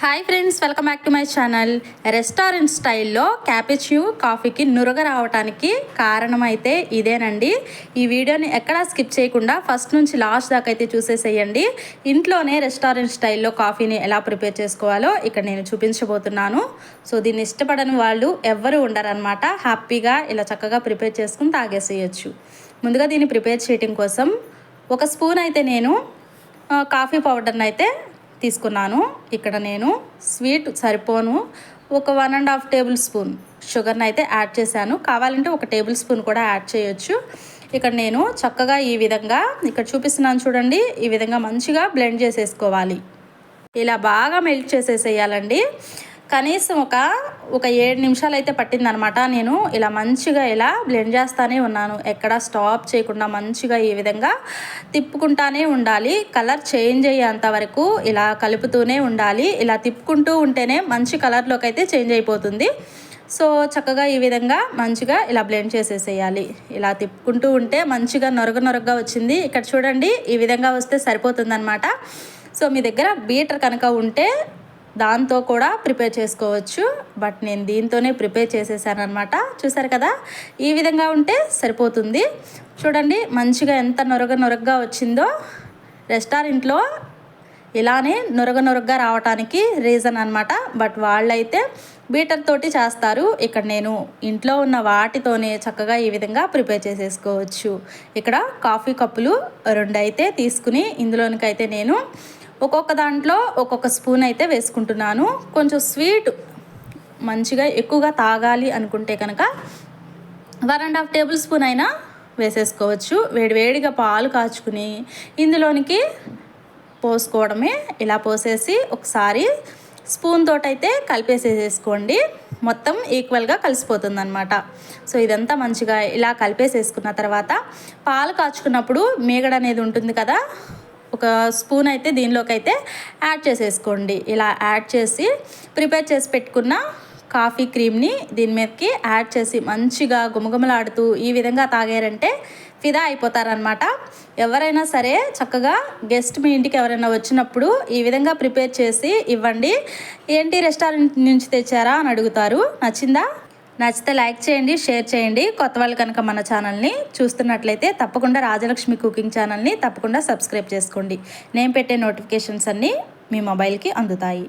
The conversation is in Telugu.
Hi friends welcome back to my channel. Restaurant స్టైల్లో క్యాపిచ్యూ కాఫీకి నురగ రావడానికి కారణం అయితే ఇదేనండి. ఈ వీడియోని ఎక్కడా స్కిప్ చేయకుండా ఫస్ట్ నుంచి లాస్ట్ దాకా అయితే చూసేసేయండి. ఇంట్లోనే రెస్టారెంట్ స్టైల్లో కాఫీని ఎలా ప్రిపేర్ చేసుకోవాలో ఇక్కడ నేను చూపించబోతున్నాను. సో దీన్ని ఇష్టపడని వాళ్ళు ఎవ్వరూ ఉండరనమాట హ్యాపీగా ఇలా చక్కగా ప్రిపేర్ చేసుకుని తాగేసేయచ్చు. ముందుగా దీన్ని ప్రిపేర్ చేయటం కోసం ఒక స్పూన్ అయితే నేను కాఫీ పౌడర్ని అయితే తీసుకున్నాను. ఇక్కడ నేను స్వీట్ సరిపోను. ఒక one and half table spoon షుగర్ని అయితే యాడ్ చేశాను. కావాలంటే ఒక టేబుల్ స్పూన్ కూడా యాడ్ చేయొచ్చు. ఇక్కడ నేను చక్కగా ఈ విధంగా ఇక్కడ చూపిస్తున్నాను చూడండి ఈ విధంగా మంచిగా బ్లెండ్ చేసేసుకోవాలి. ఇలా బాగా మెల్ట్ చేసేసేయాలండి. కనీసం ఒక ఒక ఏడు నిమిషాలు అయితే పట్టిందనమాట. నేను ఇలా మంచిగా ఇలా బ్లెండ్ చేస్తానే ఉన్నాను. ఎక్కడ స్టాప్ చేయకుండా మంచిగా ఈ విధంగా తిప్పుకుంటానే ఉండాలి. కలర్ చేంజ్ అయ్యేంత వరకు ఇలా కలుపుతూనే ఉండాలి. ఇలా తిప్పుకుంటూ ఉంటేనే మంచి కలర్లోకి అయితే చేంజ్ అయిపోతుంది. సో చక్కగా ఈ విధంగా మంచిగా ఇలా బ్లెండ్ చేసేసేయాలి. ఇలా తిప్పుకుంటూ ఉంటే మంచిగా నొరగ నొరగగా వచ్చింది. ఇక్కడ చూడండి ఈ విధంగా వస్తే సరిపోతుందన్నమాట సో మీ దగ్గర బీటర్ కనుక ఉంటే దాంతో కూడా ప్రిపేర్ చేసుకోవచ్చు. బట్ నేను దీంతోనే ప్రిపేర్ చేసేసాను అనమాట చూసారు కదా? ఈ విధంగా ఉంటే సరిపోతుంది. చూడండి మంచిగా ఎంత నొరగ నొరగ్గా వచ్చిందో. రెస్టారెంట్లో ఇలానే నొరగ నొరగ్గా రావడానికి రీజన్ అనమాట బట్ వాళ్ళైతే బీటర్ తోటి చేస్తారు. ఇక్కడ నేను ఇంట్లో ఉన్న వాటితోనే చక్కగా ఈ విధంగా ప్రిపేర్ చేసేసుకోవచ్చు. ఇక్కడ కాఫీ కప్పులు రెండు అయితే తీసుకుని ఇందులోనికైతే నేను ఒక్కొక్క దాంట్లో ఒక్కొక్క స్పూన్ అయితే వేసుకుంటున్నాను. కొంచెం స్వీట్ మంచిగా ఎక్కువగా తాగాలి అనుకుంటే కనుక one and half table spoon అయినా వేసేసుకోవచ్చు. వేడివేడిగా పాలు కాచుకుని ఇందులోనికి పోసుకోవడమే. ఇలా పోసేసి ఒకసారి స్పూన్ తోటైతే కలిపేసేసేసుకోండి. మొత్తం ఈక్వల్గా కలిసిపోతుంది అనమాట సో ఇదంతా మంచిగా ఇలా కలిపేసేసుకున్న తర్వాత పాలు కాచుకున్నప్పుడు మీగడ అనేది ఉంటుంది కదా ఒక స్పూన్ అయితే దీనిలోకి అయితే యాడ్ చేసేసుకోండి. ఇలా యాడ్ చేసి ప్రిపేర్ చేసి పెట్టుకున్న కాఫీ క్రీమ్ని దీని మీదకి యాడ్ చేసి మంచిగా గుమగుమలాడుతూ ఈ విధంగా తాగారంటే ఫిదా అయిపోతారనమాట ఎవరైనా సరే చక్కగా గెస్ట్ మీ ఇంటికి ఎవరైనా వచ్చినప్పుడు ఈ విధంగా ప్రిపేర్ చేసి ఇవ్వండి. ఏంటి రెస్టారెంట్ నుంచి తెచ్చారా అని అడుగుతారు. నచ్చిందా? నచ్చితే లైక్ చేయండి షేర్ చేయండి. కొత్త వాళ్ళు కనుక మన ఛానల్ని చూస్తున్నట్లయితే తప్పకుండా రాజలక్ష్మి కుకింగ్ ఛానల్ని తప్పకుండా సబ్స్క్రైబ్ చేసుకోండి. నేను పెట్టే నోటిఫికేషన్స్ అన్నీ మీ మొబైల్కి అందుతాయి.